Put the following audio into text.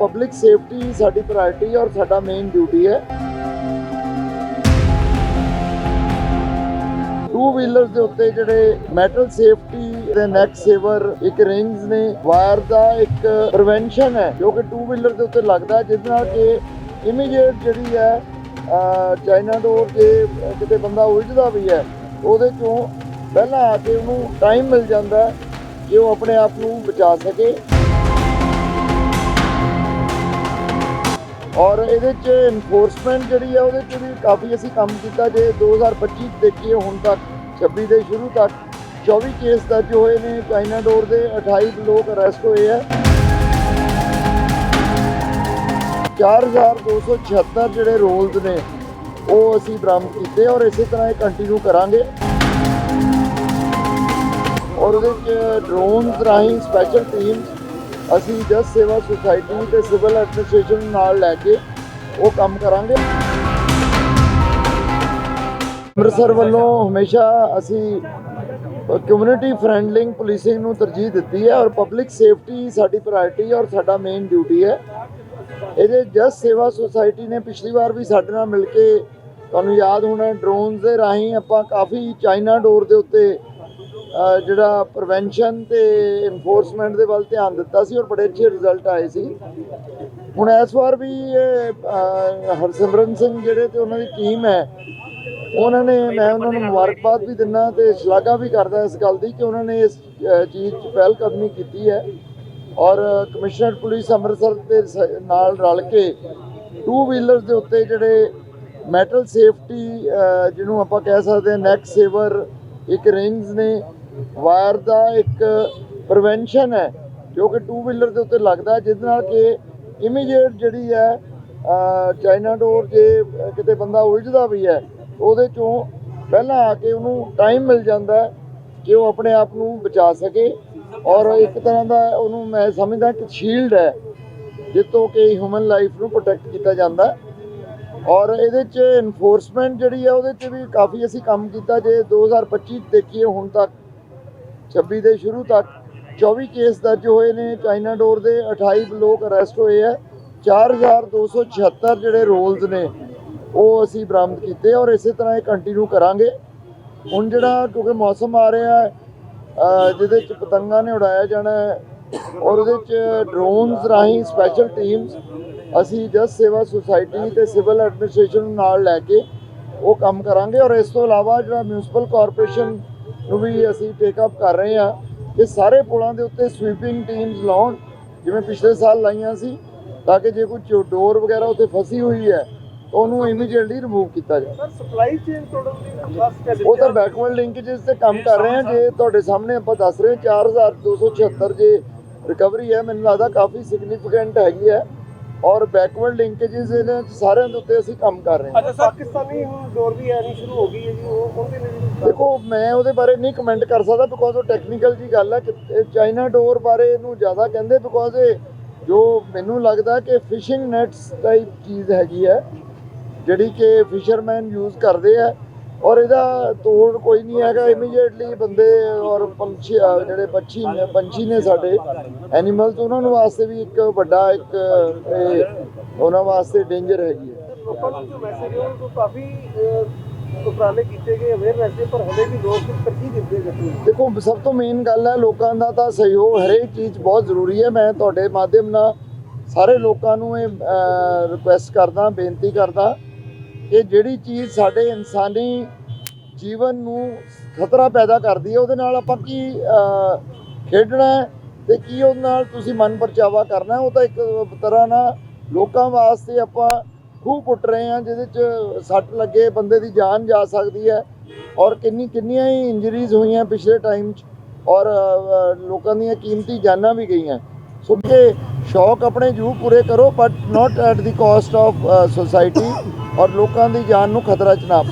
Public safety ਸਾਡੀ priority ਔਰ ਸਾਡਾ ਮੇਨ ਡਿਊਟੀ ਹੈ। ਟੂ ਵੀਲਰਸ ਦੇ ਉੱਤੇ ਜਿਹੜੇ ਮੈਟਲ ਸੇਫਟੀ ਦੇ ਨੈਕ ਸੇਵਰ ਇੱਕ ਰਿੰਗਸ ਨੇ ਵਾਇਰ ਦਾ ਇੱਕ ਪ੍ਰੀਵੈਂਸ਼ਨ ਹੈ, ਜੋ ਕਿ ਟੂ ਵੀਲਰ ਦੇ ਉੱਤੇ ਲੱਗਦਾ ਜਿਸ ਨਾਲ ਕਿ ਇਮੀਡੀਏਟ ਜਿਹੜੀ ਹੈ ਚਾਈਨਾ ਡੋਰ ਜੇ ਕਿਤੇ ਬੰਦਾ ਉਲਝਦਾ ਵੀ ਹੈ, ਉਹਦੇ ਚੋਂ ਪਹਿਲਾਂ ਆ ਕੇ ਉਹਨੂੰ ਟਾਈਮ ਮਿਲ ਜਾਂਦਾ ਕਿ ਉਹ ਆਪਣੇ ਆਪ ਨੂੰ ਬਚਾ ਸਕੇ। ਔਰ ਇਹਦੇ ਚ ਇਨਫੋਰਸਮੈਂਟ ਜਿਹੜੀ ਆ ਉਹਦੇ ਚ ਵੀ ਕਾਫੀ ਅਸੀਂ ਕੰਮ ਕੀਤਾ ਜੇ 2025 ਚ ਦੇਖੀਏ ਹੁਣ ਤੱਕ 26 ਦੇ ਸ਼ੁਰੂ ਤੱਕ। 24 ਕੇਸ ਦਰਜ ਹੋਏ ਨੇ, ਚਾਈਨਾ ਡੋਰ ਦੇ 28 ਲੋਕ ਅਰੈਸਟ ਹੋਏ ਆ। 4276 ਜਿਹੜੇ ਰੋਲਸ ਨੇ, ਉਹ ਅਸੀਂ ਬਰਾਮਦ ਕੀਤੇ ਔਰ ਇਸੇ ਤਰ੍ਹਾਂ ਇਹ ਕੰਟੀਨਿਊ ਕਰਾਂਗੇ। ਔਰ ਉਹਦੇ ਚ ਡਰੋਨਸ ਰਾਹੀਂ ਸਪੈਸ਼ਲ ਟੀਮਸ ਅਸੀਂ ਜਸ ਸੇਵਾ ਸੁਸਾਇਟੀ ਤੇ ਸਿਵਲ ਐਡਮਿਨਿਸਟ੍ਰੇਸ਼ਨ ਨਾਲ ਲੈ ਕੇ ਉਹ ਕੰਮ ਕਰਾਂਗੇ। ਅੰਮ੍ਰਿਤਸਰ ਵੱਲੋਂ ਹਮੇਸ਼ਾ ਅਸੀਂ ਕਮਿਊਨਿਟੀ ਫ੍ਰੈਂਡਲਿੰਗ ਪੁਲਿਸਿੰਗ ਨੂੰ ਤਰਜੀਹ ਦਿੱਤੀ ਹੈ ਔਰ ਪਬਲਿਕ ਸੇਫਟੀ ਸਾਡੀ ਪ੍ਰਾਇੋਰਟੀ ਔਰ ਸਾਡਾ ਮੇਨ ਡਿਊਟੀ ਹੈ। ਇਹਦੇ ਜਸ ਸੇਵਾ ਸੁਸਾਇਟੀ ਨੇ ਪਿਛਲੀ ਵਾਰ ਵੀ ਸਾਡੇ ਨਾਲ ਮਿਲ ਕੇ ਤੁਹਾਨੂੰ ਯਾਦ ਹੋਣਾ ਡਰੋਨਸ ਦੇ ਰਾਹੀਂ ਆਪਾਂ ਕਾਫੀ ਚਾਈਨਾ ਡੋਰ ਦੇ ਉੱਤੇ ਜਿਹੜਾ ਪ੍ਰੀਵੈਂਸ਼ਨ ਤੇ ਇਨਫੋਰਸਮੈਂਟ ਦੇ ਵੱਲ ਧਿਆਨ ਦਿੱਤਾ ਸੀ ਔਰ ਬੜੇ ਅੱਛੇ ਰਿਜ਼ਲਟ ਆਏ ਸੀ। ਹੁਣ ਇਸ ਵਾਰ ਵੀ ਹਰਸਿਮਰਨ ਸਿੰਘ ਜਿਹੜੇ ਤੇ ਉਹਨਾਂ ਦੀ ਟੀਮ ਹੈ, ਉਹਨਾਂ ਨੇ ਮੈਂ ਉਹਨਾਂ ਨੂੰ ਮੁਬਾਰਕਬਾਦ ਵੀ ਦਿੰਦਾ ਤੇ ਸ਼ਲਾਘਾ ਵੀ ਕਰਦਾ ਇਸ ਗੱਲ ਦੀ ਕਿ ਉਹਨਾਂ ਨੇ ਇਸ ਚੀਜ਼ 'ਚ ਪਹਿਲ ਕਦਮੀ ਕੀਤੀ ਹੈ। ਔਰ ਕਮਿਸ਼ਨਰ ਪੁਲਿਸ ਅੰਮ੍ਰਿਤਸਰ ਦੇ ਸ- ਨਾਲ ਰਲ ਕੇ ਟੂ ਵੀਲਰਸ ਦੇ ਉੱਤੇ ਜਿਹੜੇ ਮੈਟਲ ਸੇਫਟੀ ਜਿਹਨੂੰ ਆਪਾਂ ਕਹਿ ਸਕਦੇ ਹਾਂ ਨੈਕ ਸੇਵਰ ਇੱਕ ਰਿੰਗਸ ਨੇ ਵਾਇਰ ਦਾ ਇੱਕ ਪ੍ਰੀਵੈਂਸ਼ਨ ਹੈ ਜੋ ਕਿ ਟੂ ਵੀਲਰ ਦੇ ਉੱਤੇ ਲੱਗਦਾ ਹੈ, ਜਿਹਦੇ ਨਾਲ ਕਿ ਇਮੀਡੀਏਟ ਜਿਹੜੀ ਹੈ ਚਾਈਨਾ ਡੋਰ ਜੇ ਕਿਤੇ ਬੰਦਾ ਉਲਝਦਾ ਵੀ ਹੈ ਉਹਦੇ ਚੋਂ ਪਹਿਲਾਂ ਆ ਕੇ ਉਹਨੂੰ ਟਾਈਮ ਮਿਲ ਜਾਂਦਾ ਕਿ ਉਹ ਆਪਣੇ ਆਪ ਨੂੰ ਬਚਾ ਸਕੇ। ਔਰ ਇੱਕ ਤਰ੍ਹਾਂ ਦਾ ਉਹਨੂੰ ਮੈਂ ਸਮਝਦਾ ਕਿ ਸ਼ੀਲਡ ਹੈ ਜਿੱਤੋਂ ਕਿ ਹਿਊਮਨ ਲਾਈਫ ਨੂੰ ਪ੍ਰੋਟੈਕਟ ਕੀਤਾ ਜਾਂਦਾ ਔਰ ਇਹਦੇ ਚ ਇਨਫੋਰਸਮੈਂਟ ਜਿਹੜੀ ਹੈ ਉਹਦੇ ਚ ਵੀ ਕਾਫੀ ਅਸੀਂ ਕੰਮ ਕੀਤਾ। ਜੇ 2025 ਚ ਦੇਖੀਏ ਹੁਣ ਤੱਕ 26 ਦੇ ਸ਼ੁਰੂ ਤੱਕ 24 ਕੇਸ ਦਰਜ ਹੋਏ ਨੇ, ਚਾਈਨਾ ਡੋਰ ਦੇ 28 ਲੋਕ ਅਰੈਸਟ ਹੋਏ ਆ 4276 ਜਿਹੜੇ ਰੋਲਸ ਨੇ, ਉਹ ਅਸੀਂ ਬਰਾਮਦ ਕੀਤੇ ਔਰ ਇਸੇ ਤਰ੍ਹਾਂ ਇਹ ਕੰਟੀਨਿਊ ਕਰਾਂਗੇ। ਹੁਣ ਜਿਹੜਾ ਕਿਉਂਕਿ ਮੌਸਮ ਆ ਰਿਹਾ ਹੈ ਜਿਹਦੇ ਚ ਪਤੰਗਾਂ ਨੇ ਉਡਾਇਆ ਜਾਣਾ ਹੈ ਔਰ ਉਹਦੇ ਚ ਡਰੋਨਸ ਰਾਹੀਂ ਸਪੈਸ਼ਲ ਟੀਮਸ ਅਸੀਂ ਜਸ ਸੇਵਾ ਸੁਸਾਇਟੀ ਤੇ ਸਿਵਲ ਐਡਮਿਨਿਸਟ੍ਰੇਸ਼ਨ ਨਾਲ ਲੈ ਕੇ ਉਹ ਕੰਮ ਕਰਾਂਗੇ ਔਰ ਇਸ ਤੋਂ ਇਲਾਵਾ ਜਿਹੜਾ ਮਿਊਨਿਸਪਲ ਕਾਰਪੋਰੇਸ਼ਨ ਨੂੰ ਵੀ ਅਸੀਂ ਟੇਕ ਅਪ ਕਰ ਰਹੇ ਹਾਂ ਕਿ ਸਾਰੇ ਪੁਲਾਂ ਦੇ ਉੱਤੇ ਸਵੀਪਿੰਗ ਟੀਮਸ ਲਾਉਣ ਜਿਵੇਂ ਪਿਛਲੇ ਸਾਲ ਲਾਈਆਂ ਸੀ ਤਾਂ ਕਿ ਜੇ ਕੋਈ ਡੋਰ ਵਗੈਰਾ ਉੱਤੇ ਫਸੀ ਹੋਈ ਹੈ ਉਹਨੂੰ ਇਮੀਡੀਏਟਲੀ ਰਿਮੂਵ ਕੀਤਾ ਜਾਏ ਸਰ ਸਪਲਾਈ ਚੇਨ ਤੋੜਨ ਦੀ ਬਸ ਚੱਲ ਉਹ ਤਾਂ ਬੈਕਵਰਡ ਲਿੰਕੇजेस ਤੇ ਕੰਮ ਕਰ ਰਹੇ ਹਾਂ ਜੇ ਤੁਹਾਡੇ ਸਾਹਮਣੇ ਆਪਾਂ ਦੱਸ ਰਹੇ ਹਾਂ 4276 ਜੇ ਰਿਕਵਰੀ ਹੈ ਮੈਨੂੰ ਲੱਗਦਾ ਕਾਫੀ ਸਿਗਨੀਫੀਕੈਂਟ ਹੈਗੀ ਹੈ। ਔਰ ਬੈਕਵਰਡ ਲਿੰਕੇजेस ਇਹਨਾਂ ਸਾਰਿਆਂ ਦੇ ਉੱਤੇ ਅਸੀਂ ਕੰਮ ਕਰ ਰਹੇ ਹਾਂ। ਅੱਛਾ ਪਾਕਿਸਤਾਨੀ ਹੁਣ ਡੋਰ ਵੀ ਆਣੀ ਸ਼ੁਰੂ ਹੋ ਗਈ ਹੈ ਜੀ ਉਹ ਉਹਦੇ ਲਈ ਦੇਖੋ ਮੈਂ ਉਹਦੇ ਬਾਰੇ ਨਹੀਂ ਕਮੈਂਟ ਕਰ ਸਕਦਾ ਬਿਕੋਜ਼ ਉਹ ਟੈਕਨੀਕਲ ਜੀ ਗੱਲ ਹੈ ਕਿ ਚਾਈਨਾ ਡੋਰ ਬਾਰੇ ਇਹਨੂੰ ਜ਼ਿਆਦਾ ਕਹਿੰਦੇ ਬਿਕੋਜ਼ ਇਹ ਜੋ ਮੈਨੂੰ ਲੱਗਦਾ ਕਿ ਫਿਸ਼ਿੰਗ ਨੈਟਸ ਟਾਈਪ ਚੀਜ਼ ਹੈਗੀ ਹੈ ਜਿਹੜੀ ਕਿ ਫਿਸ਼ਰਮੈਨ ਯੂਜ਼ ਕਰਦੇ ਆ। ਔਰ ਇਹਦਾ ਤੋੜ ਕੋਈ ਨਹੀਂ ਹੈਗਾ ਇਮੀਡੀਏਟਲੀ ਬੰਦੇ ਔਰ ਪੰਛੀ ਜਿਹੜੇ ਪੰਛੀ ਨੇ ਪੰਛੀ ਨੇ ਸਾਡੇ ਐਨੀਮਲਸ ਉਹਨਾਂ ਨੂੰ ਵਾਸਤੇ ਵੀ ਇੱਕ ਵੱਡਾ ਇੱਕ ਉਹਨਾਂ ਵਾਸਤੇ ਡੇਂਜਰ ਹੈਗੀ ਹੈ। ਲੋਕਾਂ ਨੂੰ ਜੋ ਮੈਸੇਜ ਹੈ ਉਹ ਕਾਫੀ ਅਹ, ਉਪਰਾਲੇ ਕੀਤੇ ਗਏ ਅਵੇਅਰਨੈਸ ਦੇ ਪਰ ਹਲੇ ਵੀ ਲੋਕ ਤਰਜੀਹ ਦਿੰਦੇ ਗੱਡੀ ਦੇਖੋ ਸਭ ਤੋਂ ਮੇਨ ਗੱਲ ਹੈ ਲੋਕਾਂ ਦਾ ਤਾਂ ਸਹਿਯੋਗ ਹਰੇਕ ਚੀਜ਼ ਬਹੁਤ ਜ਼ਰੂਰੀ ਹੈ। ਮੈਂ ਤੁਹਾਡੇ ਮਾਧਿਅਮ ਨਾਲ ਸਾਰੇ ਲੋਕਾਂ ਨੂੰ ਇਹ ਰਿਕੁਐਸਟ ਕਰਦਾ ਬੇਨਤੀ ਕਰਦਾ ਕਿ ਜਿਹੜੀ ਚੀਜ਼ ਸਾਡੇ ਇਨਸਾਨੀ ਜੀਵਨ ਨੂੰ ਖਤਰਾ ਪੈਦਾ ਕਰਦੀ ਹੈ, ਉਹਦੇ ਨਾਲ ਆਪਾਂ ਕੀ ਖੇਡਣਾ ਹੈ ਤੇ ਕੀ ਉਹਦੇ ਨਾਲ ਤੁਸੀਂ ਮਨ ਪਰਚਾਵਾ ਕਰਨਾ ਉਹ ਤਾਂ ਇੱਕ ਤਰ੍ਹਾਂ ਨਾਲ ਲੋਕਾਂ ਵਾਸਤੇ ਆਪਾਂ ਖੂਹ ਪੁੱਟ ਰਹੇ ਹਾਂ, ਜਿਹਦੇ 'ਚ ਸੱਟ ਲੱਗੇ, ਬੰਦੇ ਦੀ ਜਾਨ ਜਾ ਸਕਦੀ ਹੈ ਔਰ ਕਿੰਨੀ, ਕਿੰਨੀਆਂ ਹੀ ਇੰਜਰੀਜ਼ ਹੋਈਆਂ ਪਿਛਲੇ ਟਾਈਮ 'ਚ ਔਰ ਲੋਕਾਂ ਦੀਆਂ ਕੀਮਤੀ ਜਾਨਾਂ ਵੀ ਗਈਆਂ। ਸੋ ਕਿ ਸ਼ੌਕ ਆਪਣੇ ਜੂ ਪੂਰੇ ਕਰੋ but not at the cost of society ਔਰ ਲੋਕਾਂ ਦੀ ਜਾਨ ਨੂੰ ਖਤਰਾ ਚ ਨਾ ਪਾਓ।